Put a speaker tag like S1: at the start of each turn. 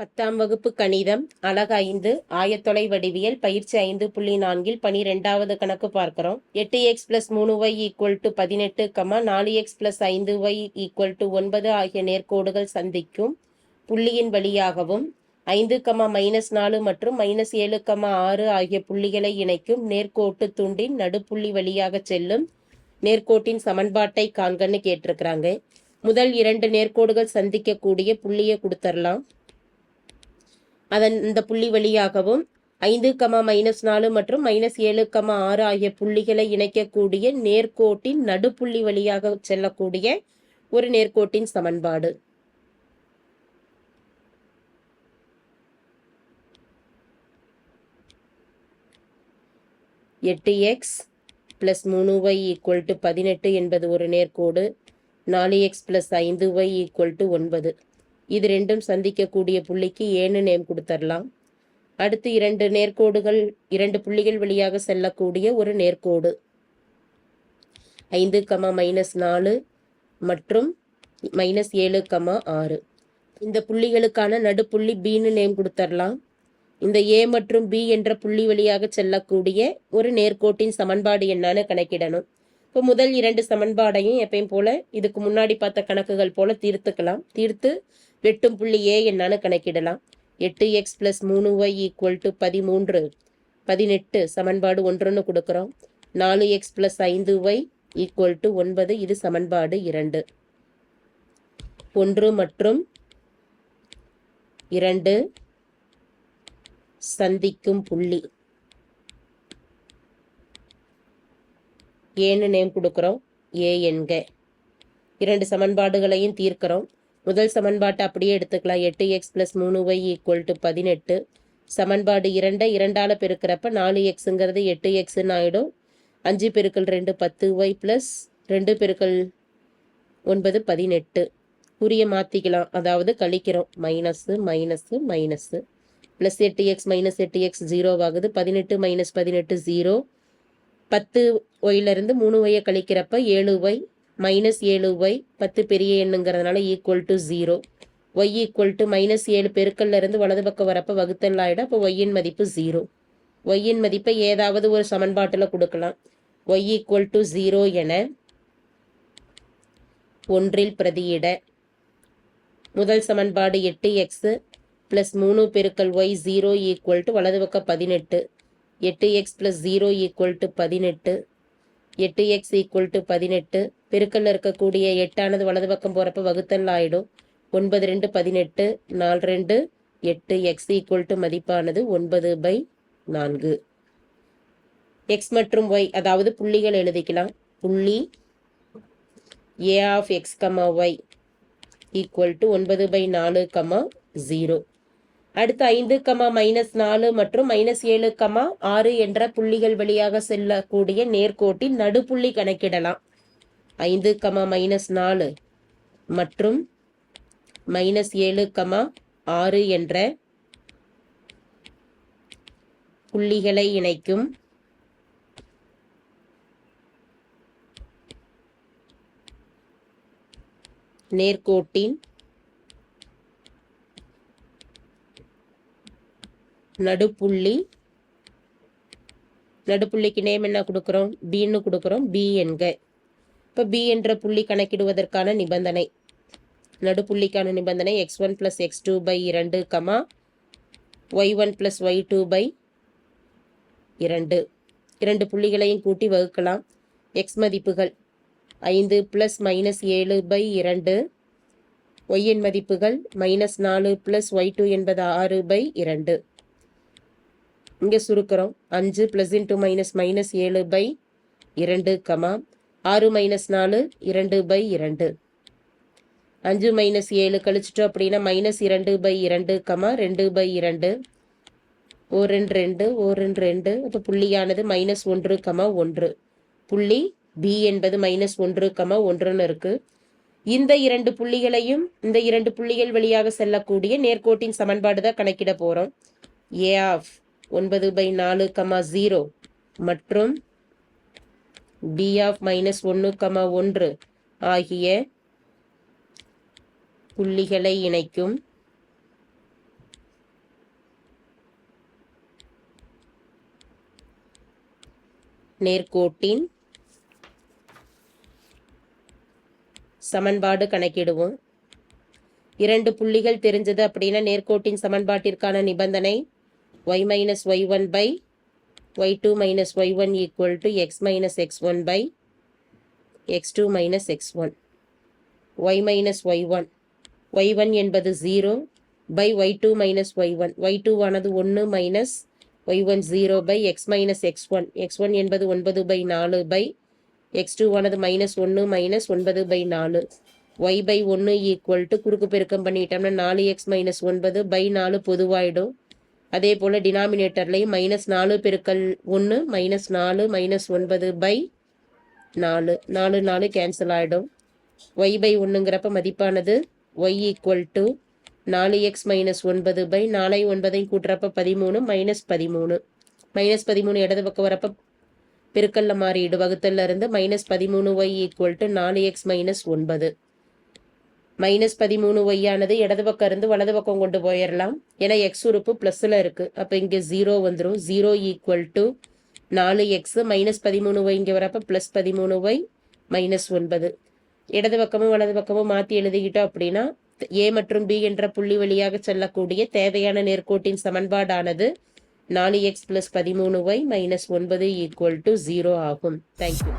S1: பத்தாம் வகுப்பு கணிதம் அலகு ஐந்து ஆயத்தொலை வடிவியல் பயிற்சி ஐந்து புள்ளி நான்கில் பனிரெண்டாவது கணக்கு பார்க்கிறோம். எட்டு எக்ஸ் பிளஸ் மூணு ஒய் ஈக்குவல் டு பதினெட்டு கமா நாலு எக்ஸ் பிளஸ் ஐந்து ஒய் ஈக்குவல் டு ஒன்பது ஆகிய நேர்கோடுகள் சந்திக்கும் புள்ளியின் வழியாகவும் ஐந்து கமா மைனஸ் நாலு மற்றும் மைனஸ் ஏழு கமா ஆறு ஆகிய புள்ளிகளை இணைக்கும் நேர்கோட்டு துண்டின் நடுப்புள்ளி வழியாக செல்லும் நேர்கோட்டின் சமன்பாட்டை காண்கன்னு கேட்டிருக்கிறாங்க. முதல் இரண்டு நேர்கோடுகள் சந்திக்கக்கூடிய புள்ளியை கொடுத்துடலாம் அதன் இந்த புள்ளி வழியாகவும் ஐந்து கமா மைனஸ் நாலு மற்றும் மைனஸ் ஏழு கமா ஆறு ஆகிய புள்ளிகளை இணைக்கக்கூடிய நேர்கோட்டின் நடுப்புள்ளி வழியாக செல்லக்கூடிய ஒரு நேர்கோட்டின் சமன்பாடு. எட்டு எக்ஸ் பிளஸ் மூணு ஒய் ஈக்குவல் டு பதினெட்டு என்பது ஒரு நேர்கோடு. நாலு எக்ஸ் பிளஸ் ஐந்து ஒய் ஈக்குவல் டு ஒன்பது. இது ரெண்டும் சந்திக்கக்கூடிய புள்ளிக்கு ஏன்னு நேம் கொடுத்துடலாம் அடுத்து இரண்டு நேர்கோடுகள் இரண்டு புள்ளிகள் வழியாக செல்லக்கூடிய ஒரு நேர்கோடு. ஐந்து கமா மைனஸ் நாலு மற்றும் மைனஸ் ஏழு கமா ஆறு. இந்த புள்ளிகளுக்கான நடுப்புள்ளி பின்னு நேம் கொடுத்துடலாம் இந்த ஏ மற்றும் பி என்ற புள்ளி வழியாக செல்லக்கூடிய ஒரு நேர்கோட்டின் சமன்பாடு என்னன்னு கணக்கிடணும். இப்போ முதல் இரண்டு சமன்பாடையும் எப்பயும் போல இதுக்கு முன்னாடி பார்த்த கணக்குகள் போல தீர்த்துக்கலாம். தீர்த்து வெட்டும் புள்ளியே என்னான்னு என்னன்னு கணக்கிடலாம். எட்டு எக்ஸ் பிளஸ் மூணு ஒய் ஈக்குவல் டு பதிமூன்று பதினெட்டு சமன்பாடு ஒன்றுன்னு கொடுக்குறோம். நாலு எக்ஸ் பிளஸ் ஐந்து ஒய் ஈக்குவல் டு ஒன்பது இது சமன்பாடு இரண்டு. ஒன்று மற்றும் இரண்டு சந்திக்கும் புள்ளி. ஏன்னு நேம் கொடுக்குறோம். ஏ என்க. இரண்டு சமன்பாடுகளையும் தீர்க்கிறோம். முதல் சமன்பாட்டை அப்படியே எடுத்துக்கலாம். எட்டு எக்ஸ் பிளஸ் மூணு ஒய் ஈக்குவல் டு பதினெட்டு. சமன்பாடு இரண்டை இரண்டால் பெருக்கிறப்ப நாலு எக்ஸுங்கிறது எட்டு எக்ஸ்ன்னு ஆகிடும் அஞ்சு பெருக்கல் ரெண்டு பத்து ஒய் ப்ளஸ் ரெண்டு பெருக்கல் ஒன்பது பதினெட்டு. குறிய மாற்றிக்கலாம் அதாவது கழிக்கிறோம். மைனஸு மைனஸு மைனஸு ப்ளஸ் எட்டு எக்ஸ் மைனஸ் எட்டு எக்ஸ் ஜீரோவாகுது பதினெட்டு மைனஸ் பதினெட்டு ஜீரோ பத்து ஒயிலிருந்து மூணு ஒய்யை கழிக்கிறப்ப ஏழு ஒய் மைனஸ் ஏழு ஒய் பத்து பெரிய எண்ணுங்கிறதுனால equal to zero y equal to minus ஏழு பெருக்கல்ல இருந்து வலது பக்கம் வரப்ப வகுத்தல் ஆகிடும் அப்போ ஒய்யின் மதிப்பு ஜீரோ ஒய்யின் மதிப்பை ஏதாவது ஒரு சமன்பாட்டில் கொடுக்கலாம். ஒய் ஈக்குவல் டு ஜீரோ என ஒன்றில் பிரதியிட. முதல் சமன்பாடு எட்டு எக்ஸு ப்ளஸ் மூணு பெருக்கல் ஒய் ஜீரோ ஈக்குவல் டு வலது பக்கம் பதினெட்டு. எட்டு x plus zero equal to பதினெட்டு. எட்டு எக்ஸ் ஈக்குவல் டு பதினெட்டு. பெருக்கல்ல இருக்கக்கூடிய எட்டானது வலது பக்கம் போகிறப்ப வகுத்தல் ஆயிடும். ஒன்பது ரெண்டு பதினெட்டு நாலு ரெண்டு எட்டு எக்ஸ் ஈக்குவல் டு மதிப்பானது ஒன்பது பை நான்கு. எக்ஸ் மற்றும் ஒய் அதாவது புள்ளிகள் எழுதிக்கலாம். புள்ளி A of x comma y equal to ஒன்பது பை நாலு கமா ஜீரோ அடுத்து ஐந்து கமா மைனஸ் நாலு மற்றும் மைனஸ் ஏழு கமா ஆறு என்ற புள்ளிகள் வழியாக செல்லக்கூடிய நேர்கோட்டின் நடுப்புள்ளி கணக்கிடலாம். ஐந்து கமா மைனஸ் நாலு மற்றும் மைனஸ் ஏழு கமா ஆறு என்ற புள்ளிகளை இணைக்கும். நேர்கோட்டின் நடுப்புள்ளி நடுப்புள்ளிக்கு நேம் என்ன கொடுக்குறோம்? பின்னு கொடுக்குறோம். பி என்க. இப்போ பி என்ற புள்ளி கணக்கிடுவதற்கான நிபந்தனை. நடுப்புள்ளிக்கான நிபந்தனை x one plus x two by இரண்டு comma y one plus y two by இரண்டு. இரண்டு புள்ளிகளையும் கூட்டி வகுக்கலாம். எக்ஸ் மதிப்புகள் ஐந்து ப்ளஸ் மைனஸ் ஏழு பை இரண்டு. ஒய்யின் மதிப்புகள் மைனஸ் நாலு ப்ளஸ் ஒய் டூ என்பது ஆறு பை இரண்டு. இங்கே சுருக்கிறோம். அஞ்சு ப்ளஸ் இன்ட்டு மைனஸ் மைனஸ் ஏழு பை இரண்டு கமா ஆறு மைனஸ் நாலு இரண்டு பை இரண்டு. அஞ்சு மைனஸ் ஏழு கழிச்சிட்டோம் அப்படின்னா மைனஸ் இரண்டு பை இரண்டு கமா ரெண்டு பை இரண்டு. ஓ ரெண்டு ரெண்டு ஓ ரெண்டு. ரெண்டு அப்போ புள்ளியானது மைனஸ் ஒன்று கமா ஒன்று. புள்ளி பி என்பது மைனஸ் ஒன்று கமா ஒன்றுன்னு இருக்குது இந்த இரண்டு புள்ளிகளையும் இந்த இரண்டு புள்ளிகள் வழியாக செல்லக்கூடிய நேர்கோட்டின் சமன்பாடு தான் கணக்கிட போகிறோம் ஏ ஆஃப் ஒன்பது பை நாலு கமா ஜீரோ மற்றும் டி ஆஃப் மைனஸ் ஒன்று கமா ஒன்று ஆகிய புள்ளிகளை இணைக்கும். நேர்கோட்டின் சமன்பாடு கணக்கிடுவோம். இரண்டு புள்ளிகள் தெரிஞ்சது அப்படின்னா நேர்கோட்டின் சமன்பாட்டிற்கான நிபந்தனை y minus y one by y two minus y one equal minus x minus x one by x two minus x one y minus y one y one என்பது zero by y two minus y one y two ஆனது ஒன்று minus y one zero by x minus x one x one என்பது ஒன்பது by நாலு by x two ஆனது minus ஒன்று minus ஒன்பது by நாலு. ஒய் பை ஒன்று ஈக்குவல் டு குறுக்கு பெருக்கம் பண்ணிட்டோம்னா நாலு எக்ஸ் மைனஸ் ஒன்பது பை நாலு பொதுவாயிடும். அதே போல் டினாமினேட்டர்லையும் மைனஸ் நாலு பெருக்கல் ஒன்று மைனஸ் நாலு மைனஸ் ஒன்பது பை நாலு. நாலு நாலு கேன்சல் ஆகிடும் ஒய் பை ஒன்றுங்கிறப்ப மதிப்பானது ஒய் ஈக்குவல் டு நாலு எக்ஸ் மைனஸ் ஒன்பது பை நாலை ஒன்பதையும் கூட்டுறப்ப பதிமூணு மைனஸ் பதிமூணு. மைனஸ் பதிமூணு இடது பக்கம் வரப்ப பெருக்கல்ல மாறிடு. வகுத்தல்ல இருந்து மைனஸ் பதிமூணு ஒய் ஈக்குவல் டு நாலு எக்ஸ் மைனஸ் ஒன்பது. மைனஸ் பதிமூணு ஒய்யானது இடது பக்கம் இருந்து வலது பக்கம் கொண்டு போயிடலாம் ஏன்னா எக்ஸ் உறுப்பு ப்ளஸ்ஸில் இருக்குது அப்போ இங்கே ஜீரோ வந்துடும் ஜீரோ ஈக்குவல் டு நாலு எக்ஸ் மைனஸ் பதிமூணு ஒய் இங்கே வரப்போ ப்ளஸ் பதிமூணு ஒய் மைனஸ் ஒன்பது. இடது பக்கமும் வலது பக்கமும் மாற்றி எழுதிக்கிட்டோம் அப்படின்னா ஏ மற்றும் பி என்ற புள்ளி வழியாக செல்லக்கூடிய தேவையான நேர்கோட்டின் சமன்பாடானது நாலு எக்ஸ் ப்ளஸ் பதிமூணு ஒய் மைனஸ் ஒன்பது ஈக்குவல் டு ஜீரோ ஆகும். Thank you